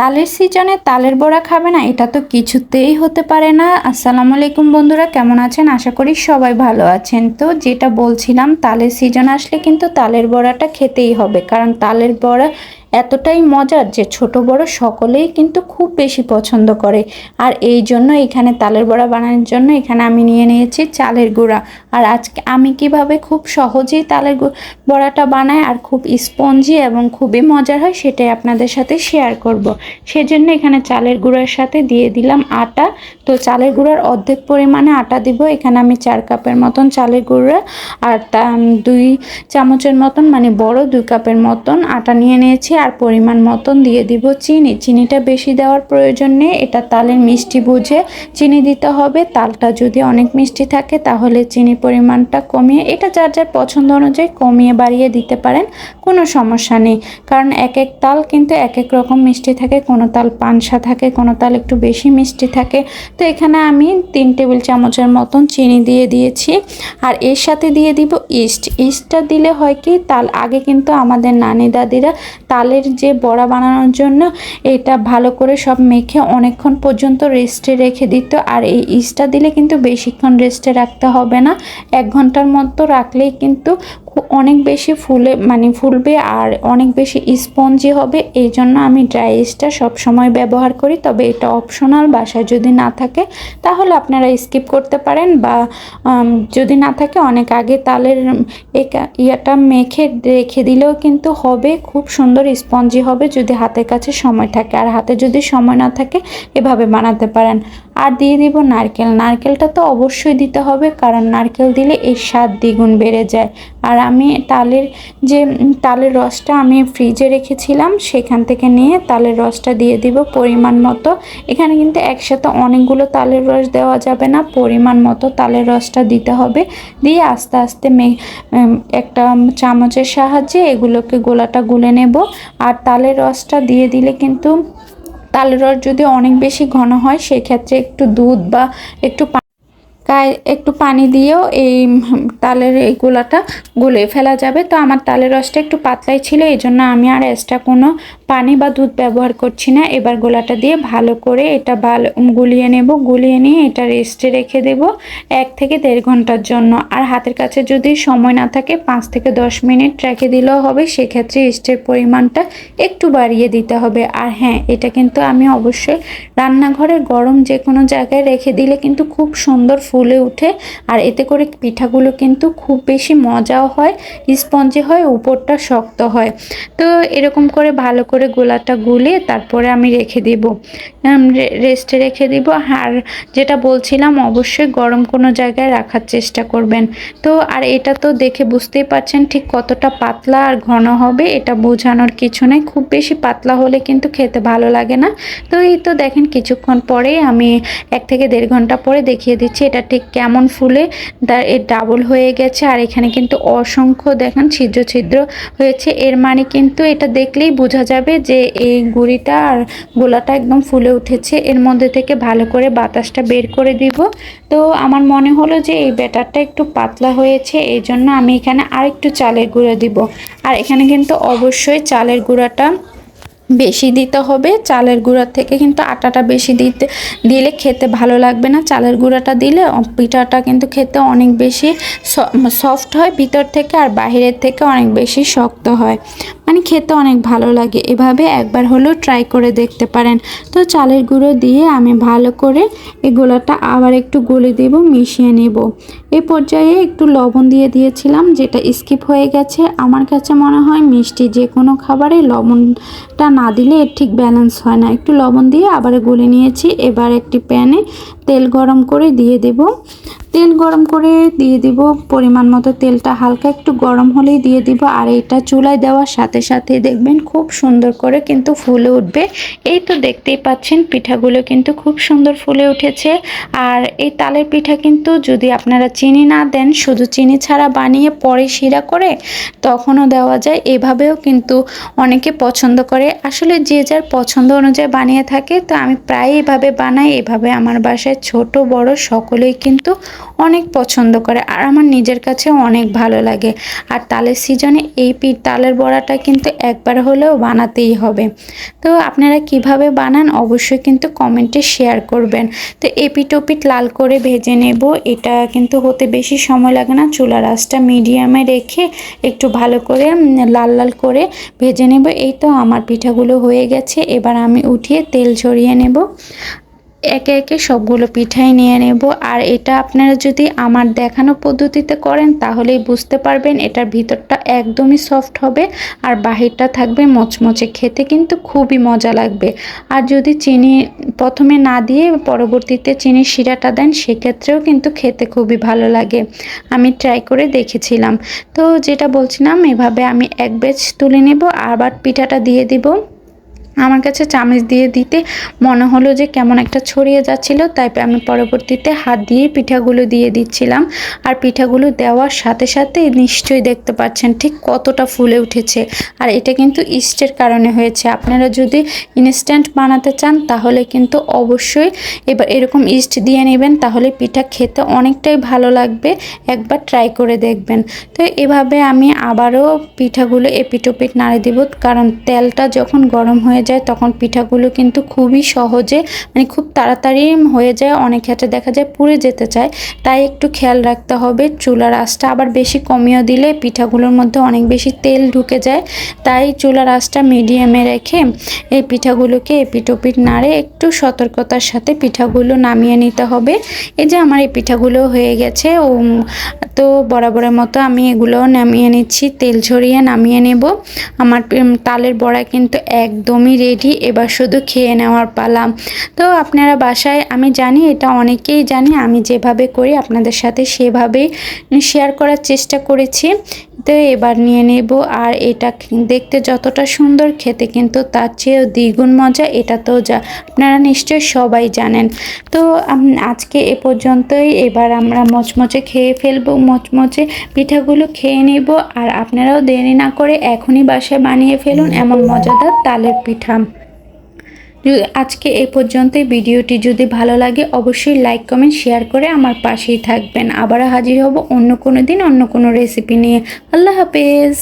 তালের সিজনে তালের বড়া খাবে না, এটা তো কিছুতেই হতে পারে না। আসসালামু আলাইকুম বন্ধুরা, কেমন আছেন? আশা করি সবাই ভালো আছেন। তো যেটা বলছিলাম, তালের সিজন আসলে কিন্তু তালের বড়াটা খেতেই হবে, কারণ তালের বড়া এতটাই মজার যে ছোট বড় সকলেই কিন্তু খুব বেশি পছন্দ করে। আর এই জন্য এখানে তালের বড়া বানানোর জন্য এখানে আমি নিয়ে নিয়েছি চালের গুঁড়া। আর আজকে আমি কীভাবে খুব সহজেই তালের বড়াটা বানাই আর খুব স্পঞ্জি এবং খুবই মজার হয় সেটাই আপনাদের সাথে শেয়ার করব। সেজন্য এখানে চালের গুঁড়ার সাথে দিয়ে দিলাম আটা। তো চালের গুঁড়ার অর্ধেক পরিমাণে আটা দিব। এখানে আমি চার কাপের মতন চালের গুঁড়া আর তা দুই চামচের মতন মানে বড় দুই কাপের মতন আটা নিয়ে নিয়েছি। আর পরিমাণ মতন দিয়ে দিব চিনি। চিনিটা বেশি দেওয়ার প্রয়োজন নেই, এটা তালের মিষ্টি বুঝে চিনি দিতে হবে। তালটা যদি অনেক মিষ্টি থাকে, তাহলে চিনি পরিমাণটা কমিয়ে, এটা যার যার পছন্দ অনুযায়ী কমিয়ে বাড়িয়ে দিতে পারেন, কোনো সমস্যা নেই। কারণ এক এক তাল কিন্তু এক এক রকম মিষ্টি থাকে, কোনো তাল পানসা থাকে, কোনো তাল একটু বেশি মিষ্টি থাকে। তো এখানে আমি তিন টেবিল চামচের মতন চিনি দিয়ে দিয়েছি। আর এর সাথে দিয়ে দিব ইস্ট। ইস্টটা দিলে হয় কি, তাল আগে কিন্তু আমাদের নানি দাদিরা তালের যে বড়া বানানোর জন্য এটা ভালো করে সব মেখে অনেকক্ষণ পর্যন্ত রেস্টে রেখে দিত আর এই ইস্টটা দিলে কিন্তু বেশিক্ষণ রেস্টে রাখতে হবে না। এক ঘণ্টার মতো রাখলেই কিন্তু অনেক বেশি ফুলে মানে ফুলবে আর অনেক বেশি স্পঞ্জি হবে। এই জন্য আমি ড্রাই ইস্টটা সবসময় ব্যবহার করি। তবে এটা অপশনাল, বাসায় যদি না থাকে তাহলে আপনারা স্কিপ করতে পারেন বা যদি না থাকে অনেক আগে তালের ইয়াটা মেখে রেখে দিলেও কিন্তু হবে। খুব সুন্দর স্পঞ্জি হবে যদি হাতের কাছে সময় থাকে। আর হাতে যদি সময় না থাকে, এভাবে বানাতে পারেন। আর দিয়ে দিব নারকেল। নারকেলটা তো অবশ্যই দিতে হবে, কারণ নারকেল দিলে এর স্বাদ দ্বিগুণ বেড়ে যায়। আর আমি তালের যে তালের রসটা আমি ফ্রিজে রেখেছিলাম, সেখান থেকে নিয়ে তালের রসটা দিয়ে দিব পরিমাণ মতো। এখানে কিন্তু একসাথে অনেকগুলো তালের রস দেওয়া যাবে না, পরিমাণ মতো তালের রসটা দিতে হবে। দিয়ে আস্তে আস্তে মে একটা চামচের সাহায্যে এগুলোকে গোলাটা গুলে নেব। আর তালের রসটা দিয়ে দিলে কিন্তু তালের রস যদি অনেক বেশি ঘন হয় সেক্ষেত্রে একটু দুধ বা একটু গায়ে একটু পানি দিয়েও এই তালের এই গোলাটা গুলে ফেলা যাবে। তো আমার তালের রসটা একটু পাতলাই ছিল, এই জন্য আমি আর এক্সট্রা কোনো পানি বা দুধ ব্যবহার করছি না। এবার গোলাটা দিয়ে ভালো করে এটা ভালো গুলিয়ে নেব। গুলিয়ে নিয়ে এটা রেস্টে রেখে দেব এক থেকে দেড় ঘণ্টার জন্য। আর হাতের কাছে যদি সময় না থাকে, পাঁচ থেকে দশ মিনিট রেখে দিলেও হবে। সেক্ষেত্রে ইস্টের পরিমাণটা একটু বাড়িয়ে দিতে হবে। আর হ্যাঁ এটা কিন্তু আমি অবশ্যই রান্নাঘরে গরম যে কোনো জায়গায় রেখে দিলে কিন্তু খুব সুন্দর ফুলে উঠে আর এতে করে পিঠাগুলো কিন্তু খুব বেশি মজাও হয়, স্পঞ্জি হয়, উপরটা শক্ত হয়। তো এরকম করে ভালো করে গোলাটা গুলে তারপরে আমি রেখে দিব। রেস্টে রেখে দিব। আর যেটা বলছিলাম, অবশ্যই গরম কোনো জায়গায় রাখার চেষ্টা করবেন। তো আর এটা তো দেখে বুঝতেই পারছেন ঠিক কতটা পাতলা আর ঘন হবে, এটা বোঝানোর কিছু নেই। খুব বেশি পাতলা হলে কিন্তু খেতে ভালো লাগে না। তো এই তো দেখেন, কিছুক্ষণ পরে আমি এক থেকে দেড় ঘণ্টা পরে দেখিয়ে দিচ্ছি, এটা ঠিক কেমন ফুলে তার এর ডাবল হয়ে গেছে। আর এখানে কিন্তু অসংখ্য দেখেন ছিদ্র ছিদ্র হয়েছে। এর মানে কিন্তু এটা দেখলেই বোঝা যাবে যে এই গুড়িটা আর গোলাটা একদম ফুলে উঠেছে। এর মধ্যে থেকে ভালো করে বাতাসটা বের করে দিব। তো আমার মনে হলো যে এই ব্যাটারটা একটু পাতলা হয়েছে, এই জন্য আমি এখানে আরেকটু চালের গুঁড়ো দিব। আর এখানে কিন্তু অবশ্যই চালের গুঁড়াটা বেশি দিতে হবে। চালের গুঁড়ার থেকে কিন্তু আটাটা বেশি দিতে, দিলে খেতে ভালো লাগবে না। চালের গুঁড়াটা দিলে পিঠাটা কিন্তু খেতে অনেক বেশি সফট হয়। ভিতর থেকে আর বাহিরের থেকে অনেক বেশি শক্ত হয়। মানে খেতে অনেক ভালো লাগে। এভাবে একবার হলেও ট্রাই করে দেখতে পারেন। তো চালের গুঁড়ো দিয়ে আমি ভালো করে এই গোলাটা আবার একটু গলে দেব, মিশিয়ে নেব। এ পর্যায়ে একটু লবণ দিয়ে দিয়েছিলাম, যেটা স্কিপ হয়ে গেছে। আমার কাছে মনে হয় মিষ্টি যে কোনো খাবারে লবণটা না দিলে এর ঠিক ব্যালেন্স হয় না। একটু লবণ দিয়ে আবার গুলে নিয়েছি। এবার একটি প্যানে তেল গরম করে দিয়ে দেব। তেল গরম করে দিয়ে দিব। পরিমাণ মতো তেলটা হালকা একটু গরম হলেই দিয়ে দিব। আর এটা চুলায় দেওয়ার সাথে সাথে দেখবেন খুব সুন্দর করে কিন্তু ফুলে উঠবে। এই তো দেখতেই পাচ্ছেন পিঠাগুলো কিন্তু খুব সুন্দর ফুলে উঠেছে। আর এই তালের পিঠা কিন্তু যদি আপনারা চিনি না দেন, শুধু চিনি ছাড়া বানিয়ে পরে শিরা করে তখনও দেওয়া যায়। এভাবেও কিন্তু অনেকে পছন্দ করে। আসলে যে যার পছন্দ অনুযায়ী বানিয়ে থাকে, তো আমি প্রায় এভাবে বানাই। এভাবে আমার বাসায় ছোট, বড় সকলেই কিন্তু অনেক পছন্দ করে আর আমার নিজের কাছেও অনেক ভালো লাগে। আর তালের সিজনে এই পি তালের বড়াটা কিন্তু একবার হলেও বানাতেই হবে। তো আপনারা কীভাবে বানান অবশ্যই কিন্তু কমেন্টে শেয়ার করবেন। তো এপিট ওপিট লাল করে ভেজে নেব। এটা কিন্তু হতে বেশি সময় লাগে না। চুলার আঁচটা মিডিয়ামে রেখে একটু ভালো করে লাল লাল করে ভেজে নেব। এই তো আমার পিঠাগুলো হয়ে গেছে। এবার আমি উঠিয়ে তেল ছড়িয়ে নেব। একে একে সবগুলো পিঠাই নিয়ে নেব। আর এটা আপনারা যদি আমার দেখানো পদ্ধতিতে করেন, তাহলেই বুঝতে পারবেন এটার ভিতরটা একদমই সফট হবে আর বাহিরটা থাকবে মচমচে খেতে কিন্তু খুবই মজা লাগবে। আর যদি চিনি প্রথমে না দিয়ে পরবর্তীতে চিনির শিরাটা দেন, সেক্ষেত্রেও কিন্তু খেতে খুবই ভালো লাগে। আমি ট্রাই করে দেখেছিলাম। তো যেটা বলছিলাম, এভাবে আমি এক বেচ তুলে নেব, আবার পিঠাটা দিয়ে দিব। আমার কাছে চামচ দিয়ে দিতে মনে হলো যে কেমন একটা ছড়িয়ে যাচ্ছিল, তাই আমি পরবর্তীতে হাত দিয়ে পিঠাগুলো দিয়ে দিচ্ছিলাম। আর পিঠাগুলো দেওয়ার সাথে সাথে নিশ্চয়ই দেখতে পাচ্ছেন ঠিক কতটা ফুলে উঠেছে। আর এটা কিন্তু ইস্টের কারণে হয়েছে। আপনারা যদি ইনস্ট্যান্ট বানাতে চান, তাহলে কিন্তু অবশ্যই এবার এরকম ইস্ট দিয়ে নেবেন, তাহলে পিঠা খেতে অনেকটাই ভালো লাগবে। একবার ট্রাই করে দেখবেন। তো এভাবে আমি আবারও পিঠাগুলো এপিটোপিট নাড়ে দিব, কারণ তেলটা যখন গরম হয়ে যায়, তখন পিঠাগুলো কিন্তু খুবই সহজে মানে খুব তাড়াতাড়ি হয়ে যায়, অনেক ক্ষেত্রে দেখা যায় পুড়ে যেতে চায়। তাই একটু খেয়াল রাখতে হবে, চুলার আঁচটা আবার বেশি কমিয়ে দিলে পিঠাগুলোর মধ্যে অনেক বেশি তেল ঢুকে যায়। তাই চুলার আঁচটা মিডিয়ামে রেখে এই পিঠাগুলোকে এপিটোপিট নাড়ে একটু সতর্কতার সাথে পিঠাগুলো নামিয়ে নিতে হবে। এই যে আমার এই পিঠাগুলো হয়ে গেছে ও তো বরাবরের মতো আমি এগুলো নামিয়ে নিচ্ছি, তেল ঝরিয়ে নামিয়ে নেব। আমার তালের বড়া কিন্তু একদমই রেডি এবার শুধু খেয়ে নেওয়ার পালাম তো আপনারা বাসায়, আমি জানি এটা অনেকেই জানি, আমি যেভাবে করি আপনাদের সাথে সেভাবেই শেয়ার করার চেষ্টা করেছি। তো এবার নিয়ে নেব। আর এটা দেখতে যতটা সুন্দর খেতে কিন্তু তার চেয়েও দ্বিগুণ মজা এটা তো যা আপনারা নিশ্চয়ই সবাই জানেন। তো আজকে এ পর্যন্তই। এবার আমরা মচমচে খেয়ে ফেলব। মচমচে পিঠাগুলো খেয়ে নেব। আর আপনারাও দেরি না করে এখনই বাসায় বানিয়ে ফেলুন এমন মজাদার তালের পিঠা। আজকে এ পর্যন্তই। ভিডিওটি যদি ভালো লাগে, অবশ্যই লাইক কমেন্ট শেয়ার করে আমার পাশেই থাকবেন। আবার হাজির হব অন্য কোনো দিন, অন্য কোনো রেসিপি নিয়ে। আল্লাহ হাফেজ।